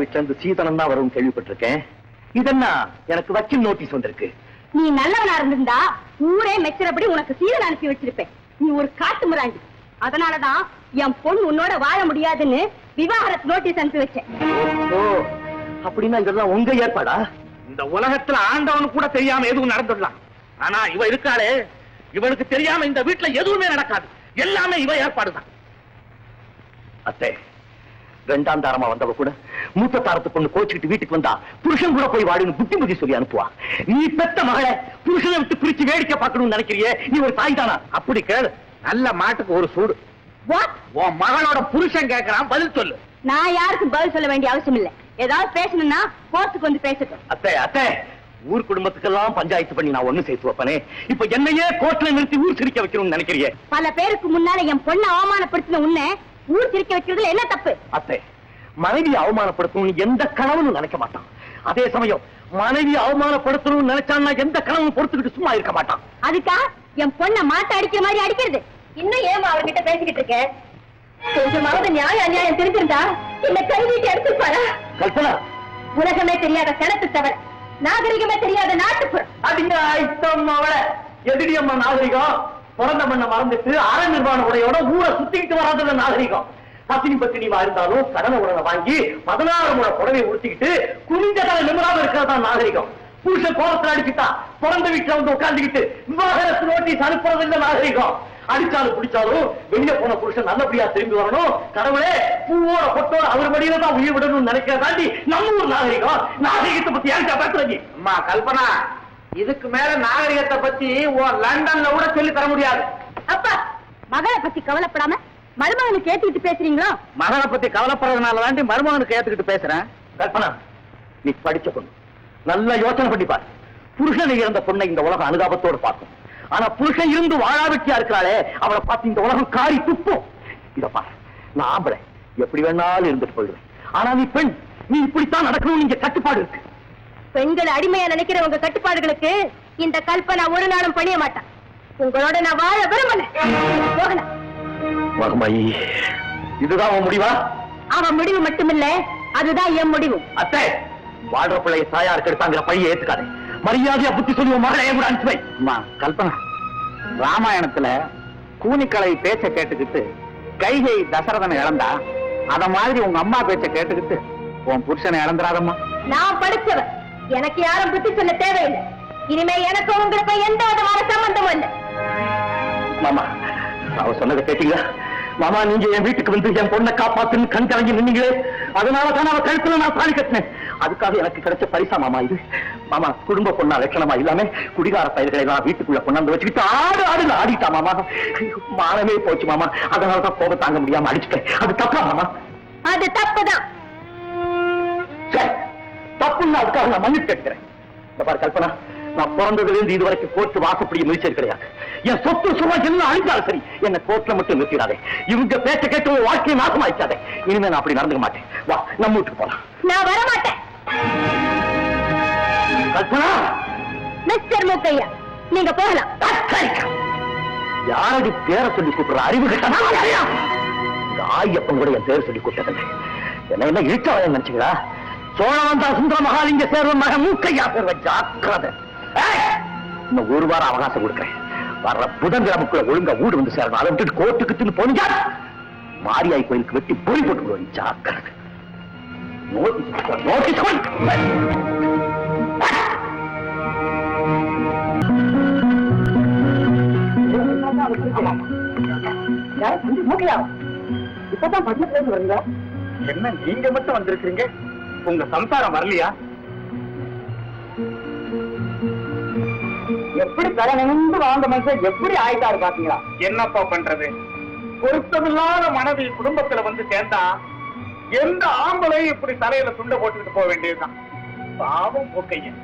வீட்டுல இருந்து சீதனம் தான் வரும் கேள்விப்பட்டிருக்கேன். இதென்ன எனக்கு வக்கீல் நோட்டீஸ் வந்திருக்கு. நீ நல்லவனா இருந்திருந்தா ஊரே மெச்சுறபடி உனக்கு சீதன் அனுப்பி வச்சிருப்பேன். நீ ஒரு காட்டு முறாண்டி அதனாலதான் என் பொண்ணு உன்னோட வாழ முடியாதுன்னு விவாகரத்து நோட்டீஸ் அனுப்பி வச்சேன். ஓ அப்படின்னா இதெல்லாம் உங்க ஏற்பாடா? இந்த உலகத்துல ஆண்டவனு கூட தெரியாம எதுவும் நடந்துடலாம். ஆனா இவ இருக்காளே இவனுக்கு தெரியாம இந்த வீட்டுல எதுவுமே நடக்காது. எல்லாமே இவ ஏற்பாடுதான். அத்தை ரெண்டாம் தாரமா வந்தவ கூட மூத்த தாரத்து பொண்ணு கோச்சுக்கிட்டு வீட்டுக்கு வந்தா புருஷன் கூட போய் வாடின்னு புத்தி சொல்லி அனுப்புவா. நீ பெத்த மகளை புருஷனை விட்டு பிரிச்சு வேடிக்கை பார்க்கணும்னு நினைக்கிறியே நீ ஒரு தாய் தானா? அப்படி கேளு. நல்ல மாட்டுக்கு ஒரு சூடு. உன் மகளோட புருஷன் கேட்கறான் பதில் சொல்லு. நான் யாருக்கும் பதில் சொல்ல வேண்டிய அவசியம் இல்ல. ஏதாவது பேசணும்னா கோர்ட்டுக்கு வந்து பேசட்டும். அத்தை அத்தை ஊர் குடும்பத்துக்கெல்லாம் பஞ்சாயத்து பண்ணி நான் ஒண்ணு சேர்த்து வைப்பனே. இப்ப என்னையே கோர்ட்ல நிறுத்தி ஊர் சிரிக்க வைக்கணும்னு நினைக்கிறியே? பல பேருக்கு முன்னால என் பொண்ணை அவமானப்படுத்தின உன்னை ஊர் சிரிக்க வைக்கிறதுல என்ன தப்பு? அத்தை மனைவி அவமானப்படுத்தணும்னு எந்த கணவனும் நினைக்க மாட்டான். அதே சமயம் மனைவி அவமானப்படுத்தணும்னு நினைச்சான்னா எந்த கணவனும் பொறுத்துக்கிட்டு சும்மா இருக்க மாட்டான். அதுக்கா? என் பொண்ணை மாட்ட அடிக்கிற மாதிரி அடிக்கிறது. இன்னும் ஏமா அவர்கிட்ட பேசிக்கிட்டு இருக்க? கொஞ்சமாவது நியாயம் அநியாயம் தெரிஞ்சிருந்தா இந்த கைவீட்டு எடுத்துப்பாரா கல்பனா. உலகமே தெரியாத கிணத்து தவிர நாகரிகமே தெரியாத நாட்டுப்புறம். அவள? எதிரி அம்மா நாகரிகம்? பிறந்த மண்ணை மறந்துட்டு அற நிர்வாண உடையோட ஊரை சுத்திக்கிட்டு வராதுல நாகரிகம். பத்தினி பத்தினிவா இருந்தாலும் கடனை உடனே வாங்கி பதினாறு முறை புடவை உடுத்திக்கிட்டு குனிஞ்ச தலை நிமிராம இருக்கிறதா நாகரிகம். புருஷன் கோலத்துல அடிச்சுட்டா பிறந்த வீட்டுல வந்து உட்கார்ந்துக்கிட்டு விவாகரத்து நோட்டீஸ் அனுப்புறது இல்ல நாகரிகம். அடிச்சாலும் பிடிச்சாலும் வெளிய போன புருஷன் நல்லபடியா திரும்பி வரணும். கடவுளே பூவோட பொட்டோட அவர் வழியில தான் உயிர் விடணும்னு நினைக்கிறதாண்டி நம்ம ஊர் நாகரிகம். நாகரிகத்தை பத்தி யாருக்கா பேசுறீங்க அம்மா கல்பனா இதுக்கு மேல நாகரிகத்தை பத்தி லண்டன்ல கூட சொல்லி தர முடியாது. அப்பா மகளை பத்தி கவலைப்படாம மருமகனுக்கு ஏத்திக்கிட்டு பேசுறீங்களோ? மகனை பத்தி கவலைப்படுறதுனால தாண்டி மருமகனுக்கு ஏத்துக்கிட்டு பேசுறேன். கல்பனா நீ படிச்ச பொண்ணு. நல்லா யோசனை பண்ணி பாரு. புருஷன் இறந்த பொண்ணை இந்த உலகம் அனுதாபத்தோடு பார்க்கும். ஆனா புருஷன் இருந்து வாழாவெட்டியா இருக்கிறாளே அவளை பார்த்து இந்த உலகம் காரி துப்பும். இத பாரு நான் ஆம்பளை. எப்படி வேணாலும் இருந்துட்டு போயிடுவேன். ஆனா நீ பெண் நீ இப்படித்தான் நடக்கணும்னு இங்க கட்டுப்பாடு இருக்கு. பெண்கள் அடிமையா நினைக்கிற உங்க கட்டுப்பாடுகளுக்கு இந்த கல்பனா ஒரு நாளும் பணிய மாட்டான் உங்களோட நான் வாழ விரும்பல. போகலாம் மகமாயி இதுதான் உன் முடிவா? அவன் முடிவு மட்டுமில்ல அதுதான் என் முடிவு. அத்தை வாழ்ற பிள்ளைய தாயாருக்கு எடுத்தாங்கிற பழியை ஏத்துக்காதே. மரியாதையா புத்தி சொல்லி உன் மகளை கூட அனுப்பி வை. அம்மா கல்பனா ராமாயணத்துல கூனிக்கலை பேச்ச கேட்டுக்கிட்டு கைகை தசரதனை இழந்தா அத மாதிரி உங்க அம்மா பேச்ச கேட்டுக்கிட்டு உன் புருஷனை இழந்துராதம்மா நான் படிச்சவன். எனக்கு யாரும் புத்தி சொல்ல தேவையில்லை. இனிமே எனக்கும் உங்களுக்கும் எந்த விதமான சம்பந்தமும் இல்லை. மாமா அவ சொன்னதை கேட்டீங்களா? மாமா நீங்க என் வீட்டுக்கு வந்து என் பொண்ணை காப்பாத்துன்னு கண் கலங்கி நின்னீங்களே? அதனால தான் அவ கழுத்துல நான் தாலி கட்டினேன். அதுக்காக எனக்கு கிடைச்ச பரிசா மாமா இது? மாமா குடும்ப பொண்ணா லட்சணமா இல்லாம குடிகார பயிர்களை எல்லாம் வீட்டுக்குள்ள கொண்டாந்து வச்சுக்கிட்டு ஆடு ஆடுன்னு ஆடிட்டா மாமா? மானமே போச்சு மாமா. அதனால தான் கோபம் தாங்க முடியாம அடிச்சுட்டேன். அது தப்பா மாமா? அது தப்புதான். அதுக்காக நான் மன்னிப்பு கேட்கிறேன். பாரு கல்பனா நான் பிறந்ததுல இருந்து இது வரைக்கும் கோர்ட்டு வாசப்படியை மிதிச்சது கிடையாது. என் சொத்து சும்மா எல்லாம் அழிஞ்சாலும் சரி என்ன கோர்ட்ல மட்டும் நிறுத்திடாதே. இவங்க பேச்ச கேட்டு வாழ்க்கையை நாசமாயிச்சாதே இனிமே நான் அப்படி நடந்துக்க மாட்டேன். வா நம்ம வீட்டுக்கு போலாம். நான் வரமாட்டேன். கல்பனா! மிஸ்டர் மூக்கையா நீங்க போகலாம். யாரடி பேரை சொல்லி கூப்பிடுற அறிவு இந்த ஆயப்பன் கூட என் பேர் சொல்லி கூப்பிட்டதில்லை. என்ன என்ன இழுச்சவன் நினைச்சுங்களா சோழவந்தா சுந்தர மகாலிங்க சேர்வன் மகன் மூக்கையா சேர்வ ஜாக்கிரதை! இன்னும் ஒரு வாரம் அவகாசம் கொடுக்குறேன். வர்ற புதன்கிழமைக்குள்ள ஒழுங்கா வீடு வந்து சேரணும். அதை விட்டுட்டு கோர்ட்டுக்கு போனீங்க. மாரியாய் கோயிலுக்கு வெட்டி பொறி போட்டு விடுவேன் ஜாக்கிரதை. நோட்டீஸ் நோட்டீஸ் இப்பதான் பக்கத்துல இருந்து வருங்க என்ன நீங்க மட்டும் வந்திருக்கீங்க உங்க சம்சாரம் வரலையா? எப்படி தலை நிமிந்து வாழ்ந்த மனுஷன் எப்படி ஆயிட்டாரு பாத்தீங்களா? என்னப்பா பண்றது? பொருத்தமில்லாத மனைவி குடும்பத்துல வந்து சேர்ந்தா எந்த ஆம்பளையும் இப்படி தலையில துண்ட போட்டுக்கிட்டு போக வேண்டியதுதான். பாவம் போக்கையன்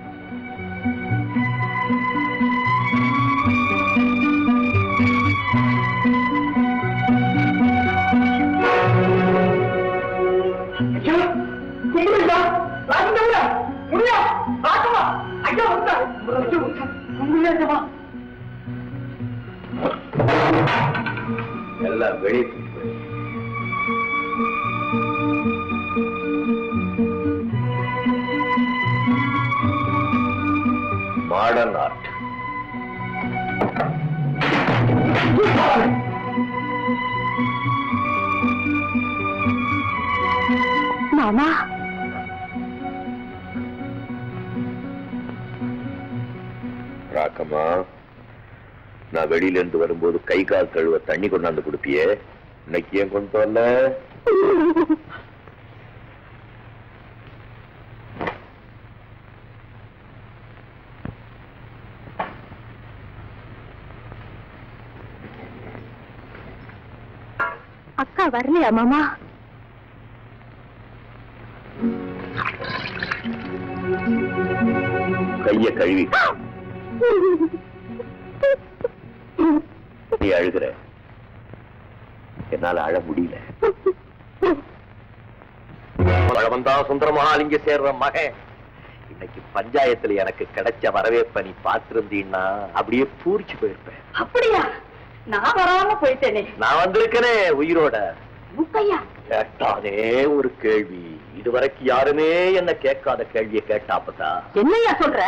ராக்கம்மா நான் வெளியில இருந்து வரும்போது கை கால் கழுவ தண்ணி கொண்டாந்து கொடுப்பியே. இன்னைக்கு ஏன் கொண்டு வரல? அக்கா வரலையா மாமா? கைய கழுவி. நீ அழுகிற. என்னால அழ முடியல. பழவந்தா சுந்தரமகாலிங்க சேர்ற மகன். இன்னைக்கு பஞ்சாயத்துல எனக்கு கிடைச்ச வரவேற்ப நீ பார்த்திருந்தீன்னா அப்படியே பூரிச்சு போயிருப்பேன். அப்படியா? நான் வராம போயிட்டேனே. நான் வந்திருக்கனே உயிரோட. முக்கையா கேட்டானே ஒரு கேள்வி. இதுவரைக்கும் யாருமே என்ன கேட்காத கேள்வியை கேட்டாப்பதா என்னையா சொல்ற?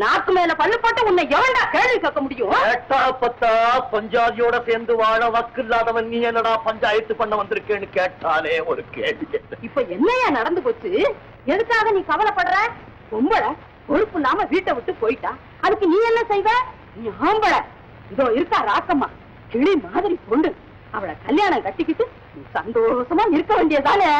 நாக்கு மேல பல்லு போட்டு உன்னை எவன்டா கேள்வி கேட்க முடியும்? கேட்டா பத்தா பஞ்சாதியோட சேர்ந்து வாழ வக்கு இல்லாதவன் நீ என்னடா பஞ்சாயத்து பண்ண வந்திருக்கேன்னு கேட்டாலே ஒரு கேள்வி இப்ப என்னையா நடந்து போச்சு? எதுக்காக நீ கவலைப்படுற? பொம்பளை பொறுப்பு இல்லாம வீட்டை விட்டு போயிட்டா. அதுக்கு நீ என்ன செய்வ? நீ ஆம்பளை. இதோ இருக்கா ராக்கம்மா. கிளி மாதிரி பொண்ணு. அவளை கல்யாணம் கட்டிக்கிட்டு சந்தோஷமா இருக்க வேண்டியதானே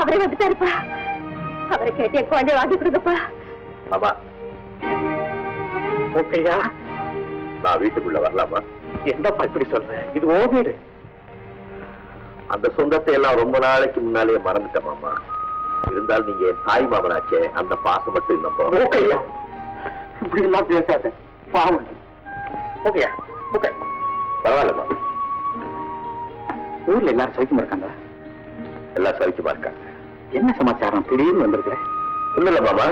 அவரே வந்துட்டாருப்பா. அவரை கேட்டு என் குழந்தைய வாங்கி கொடுங்கப்பா. ஆமா ஓகேயா? நான் வீட்டுக்குள்ள வரலாமா? என்னப்பா இப்படி சொல்றேன் இது ஓ வீடு. அந்த சொந்தத்தை எல்லாம் ரொம்ப நாளைக்கு முன்னாலேயே மறந்துட்டேன் மாமா. இருந்தாலும் நீங்க தாய் மாமனாச்சே அந்த பாசம் மட்டும் இன்னும் ஓகேயா இப்படி எல்லாம் பேசாத. பாவம். ஓகேயா ஓகே பரவாயில்லம்மா. ஊர்ல எல்லாரும் சௌக்கியமா இருக்காங்க எல்லாம் சௌக்கியமா இருக்காங்க. என்ன சமாச்சாரம்? திடீர்னு வந்திருக்கிற? ஒண்ணும் இல்ல மாமா.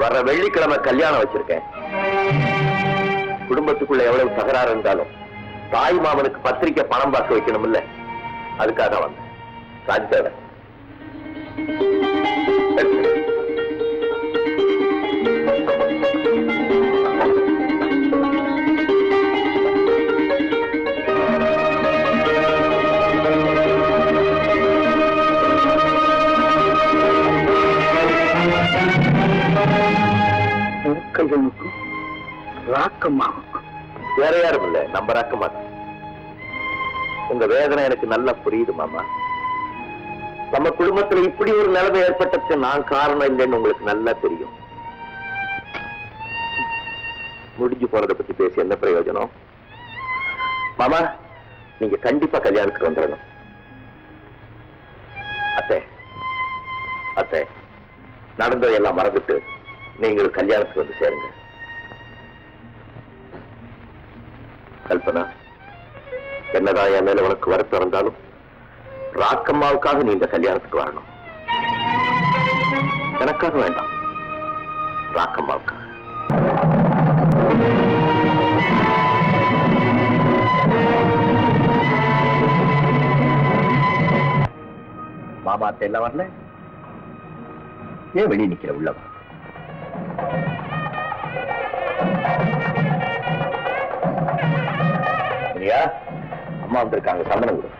வர்ற வெள்ளிக்கிழமை கல்யாணம் வச்சிருக்கேன். குடும்பத்துக்குள்ள எவ்வளவு தகராறு இருந்தாலும் தாய் மாமனுக்கு பத்திரிக்கை பணம் பார்க்க வைக்கணும் இல்ல அதுக்காக தான் வந்தேன். ராஜதேவன். கைகளுக்கும் ராக்கம்மாவுக்கும் வேற யாரும் இல்ல. நம்ம ராக்கம்மா உங்க வேதனை எனக்கு நல்லா புரியுது மாமா. நம்ம குடும்பத்துல இப்படி ஒரு நிலைமை ஏற்பட்டதுக்கு நான் காரணம் இல்லைன்னு உங்களுக்கு நல்லா தெரியும். முடிஞ்சு போறதை பத்தி பேசி என்ன பிரயோஜனம்? மாமா நீங்க கண்டிப்பா கல்யாணத்துக்கு வந்துடணும். அத்தை அத்தை நடந்ததையெல்லாம் மறந்துட்டு நீங்கள் கல்யாணத்துக்கு வந்து சேருங்க. கல்பனா என்னதான் என் மேல உனக்கு வருத்தம் இருந்தாலும் ராக்கம்மாவுக்காக நீ இந்த கல்யாணத்துக்கு வரணும். எனக்காக வேண்டாம். ராக்கம்மாவுக்காக. மாமா அத்தை வரல? ஏன் வெளியே நிக்கிற உள்ளவா? சரியா அம்மா வந்திருக்காங்க சந்தனம் கொடு.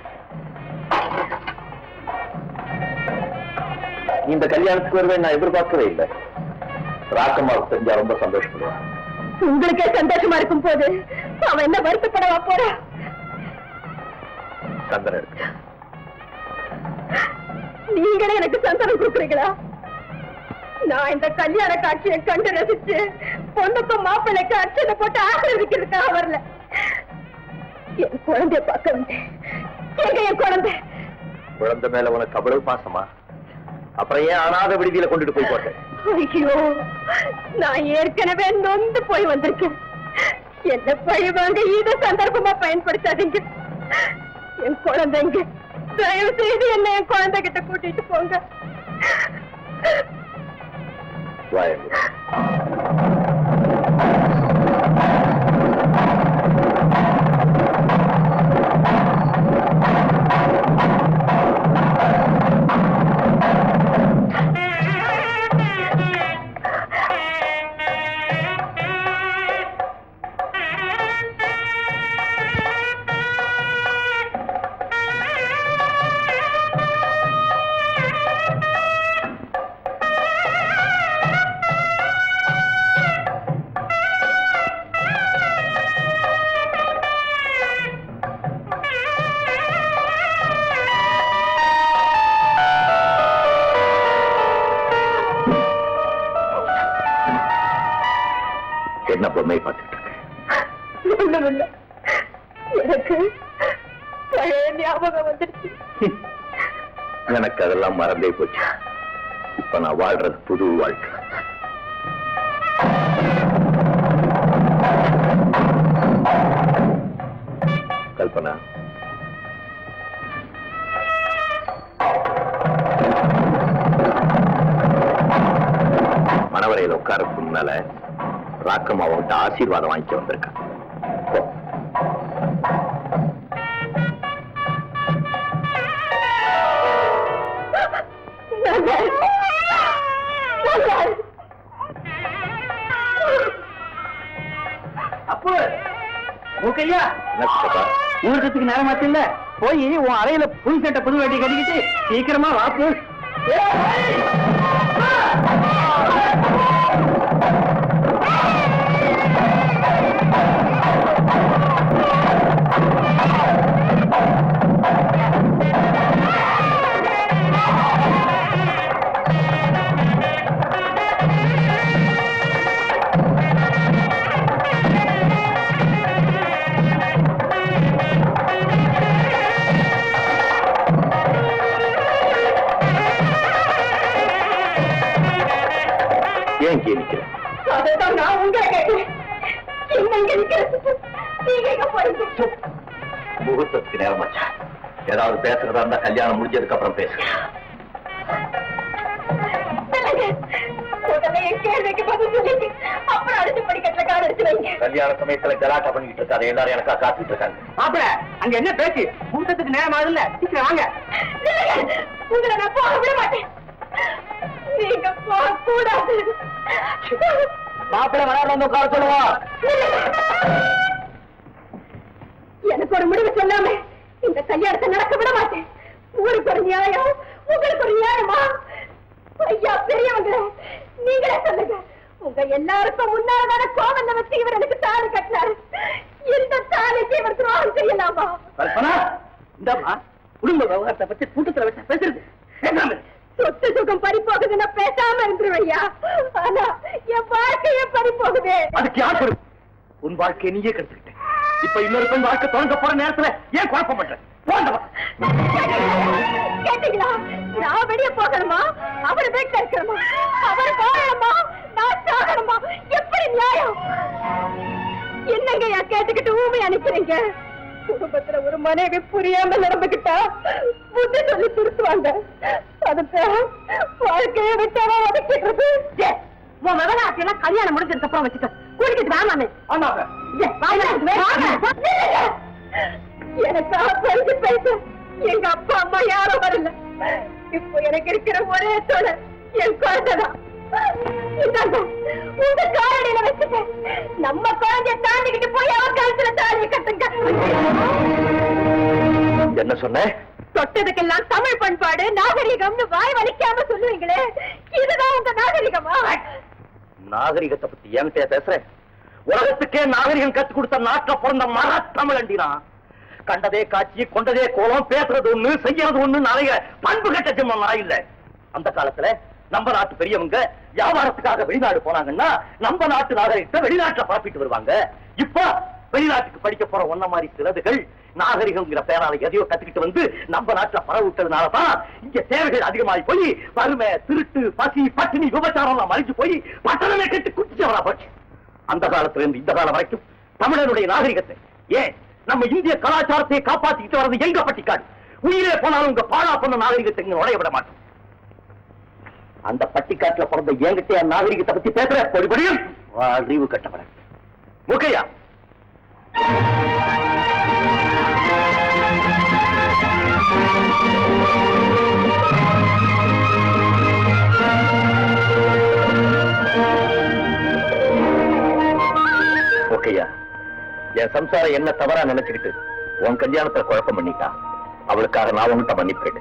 இந்த கல்யாணத்துக்கு வருவேன் நான் எதிர்பார்க்கவே இல்லை. ராக்கம்மாவுக்கு தெரிஞ்சா ரொம்ப சந்தோஷப்படுவேன். உங்களுக்கே சந்தோஷமா இருக்கும் போது அவன் என்ன வருத்தப்படவா போறா? சந்தனம் இருக்கு. நீங்களே எனக்கு சந்தனம் கொடுக்குறீங்களா? நான் இந்த கல்யாண காட்சியை கண்டு ரசிச்சு பொண்ணுக்கும் மாப்பிள்ளைக்கு அர்ச்சனை போட்டு ஆசீர்வதிக்கிறதுக்காக வரல. என் குழந்தைய பார்க்க வந்தேன். எங்க என் குழந்தை? குழந்தை மேல உனக்கு அவ்வளவு பாசமா? அப்புறம் ஏன் அனாத விடுதியில கொண்டுட்டு போய் போட்டேன்? ஐயோ நான் ஏற்கனவே நொந்து போய் வந்திருக்கேன். என்ன பழி வாங்க இத சந்தர்ப்பமா பயன்படுத்தாதீங்க. என் குழந்தைங்க தயவு செய்து என்ன என் குழந்தை கிட்ட கூட்டிட்டு போங்க. வாயங்க அதெல்லாம் போச்சு. இப்ப நான் வாழ்றது புது வாழ்க்கை. கல்பனா. மணவரையில உட்காரத்துக்கு முன்னால ராக்கம் அவன்கிட்ட ஆசீர்வாதம் வாங்கிக்க வந்திருக்கேன். என்ன சித்தப்பா? முகூர்த்தத்துக்கு நேரமாச்சு இல்ல போய் உன் அறையில புது சட்டை புது வேட்டி கட்டிக்கிட்டு சீக்கிரமா வாப்பு பேசுறதா இருந்தா கல்யாணம் முடிஞ்சதுக்கு அப்புறம் பேசு. கல்யாண சமயத்துல கலாட்டா பண்ணிட்டு இருக்காரு எல்லாரும் எனக்கா காத்துட்டு இருக்காங்க. மாப்பிள அங்க என்ன பேச்சு? முகூர்த்தத்துக்கு நேரம் ஆகுதுல்ல சீக்கிரம் வாங்க. நில்லுங்க. உங்களை நான் போக விட மாட்டேன். நீங்க போக கூடாது மாப்பிள விளையாட வந்து உட்கார சொல்லுவோம் எனக்கு ஒரு முடிவு சொல்லாம இந்த கல்யாணத்தை நடக்க விட மாட்டேன். ஊருக்கு ஒரு நியாயம்? உங்களுக்கு ஒரு நியாயமா? ஐயா பெரியவங்க நீங்களே சொல்லுங்க. உங்க எல்லாருக்கும் முன்னால கோவல்ல வச்சு இவர் எனக்கு தாலி கட்டினாரு. இந்த தாலிக்கு இவர் துரோகம் செய்யலாமா இந்தம்மா. குடும்ப விவகாரத்தை பத்தி கூட்டத்துல வச்சு பேசுறது. சொத்து சுகம் பறி போகுதுன்னா பேசாம இருந்துருவையா ஆனா என் வாழ்க்கையே பறி போகுதே. அதுக்கு யார் உன் வாழ்க்கையை நீயே கெடுத்துக்கிட்ட இப்ப இன்னொரு பெண் வாழ்க்கை தொடங்க போற நேரத்துல ஏன் குழப்பம் பண்ற? கேட்டீங்களா? நான் வெளிய போகணுமா? அவர் வீட்டுல இருக்கணுமா? அவர் வாழணுமா நான் சாகணுமா? எப்படி நியாயம்? என்னங்கய்யா கேட்டுக்கிட்டு ஊமை அனுப்புறீங்க குடும்பத்துல ஒரு மனைவி புரியாம நடந்துகிட்டா புத்தி சொல்லி திருத்துவாங்க. அதுக்கு வாழ்க்கையை விட்டாவா ஒதுக்கிடுறது. உன் விவகாரத்தையெல்லாம் கல்யாணம் முடிஞ்சதுக்கு அப்புறம் வச்சுக்க. கூட்டிட்டு வாமாமே ஆமாங்க எனக்காக பறிச்சு பேச. எங்க அப்பா அம்மா யாரும் வரல. இப்போ எனக்கு இருக்கிற ஒரே தொலை என் குழந்தைதான். உங்க காலடியில வச்சுட்டேன் நம்ம குழந்தைய தாண்டிக்கிட்டு போய் அவன் கழுத்துல தாலியை கட்டுங்க. என்ன சொன்ன? தொட்டதுக்கெல்லாம் தமிழ் பண்பாடு நாகரிகம்னு வாய் வலிக்காம சொல்லுவீங்களே. இதுதான் உங்க நாகரிகமா? நாகரிகத்தை பத்தி என்கிட்ட பேசுற உலகத்துக்கே நாகரிகம் கத்து கொடுத்த நாட்டை பிறந்த மர தமிழண்டினா கண்டதே காட்சி கொண்டதே கோலம் பேசுறது ஒண்ணு செய்யறது ஒண்ணு நிறைய பண்பு கட்ட ஜென்மம் இல்ல. அந்த காலத்துல நம்ம நாட்டு பெரியவங்க வியாபாரத்துக்காக வெளிநாடு போனாங்கன்னா நம்ம நாட்டு நாகரிகத்தை வெளிநாட்டுல பரப்பிட்டு வருவாங்க. இப்ப வெளிநாட்டுக்கு படிக்க போற ஒன்ன மாதிரி சிலதுகள் நாகரிகம்ங்கிற பேரால எதையோ கத்துக்கிட்டு வந்து நம்ம நாட்டுல பரவிட்டதுனாலதான் இங்க தேவைகள் அதிகமாகி போய் வறுமை திருட்டு பசி பட்டினி விபச்சாரம் எல்லாம் மறைஞ்சு போய் பட்டணமே கட்டு குட்டிச்சவரா போச்சு. அந்த காலத்துல இருந்து இந்த காலம் வரைக்கும் தமிழனுடைய நாகரிகத்தை ஏன் நம்ம இந்திய கலாச்சாரத்தை காப்பாத்திக்கிட்டு வர்றது எங்க பட்டிக்காடு? உயிரே போனாலும் உங்க பாழா பண்ண நாகரிகத்தை இங்க நுழைய விட மாட்டோம். அந்த பட்டிக்காட்டுல பிறந்த என்கிட்ட நாகரிகத்தை பத்தி பேசுற பொடிபடியும் அறிவு கட்டப்பட முக்கையா ஓகேயா? என் சம்சாரம் என்ன தவறா நினைச்சுக்கிட்டு உன் கல்யாணத்துல குழப்பம் பண்ணிட்டா? அவளுக்காக நான் உன்கிட்ட மன்னிப்பேன்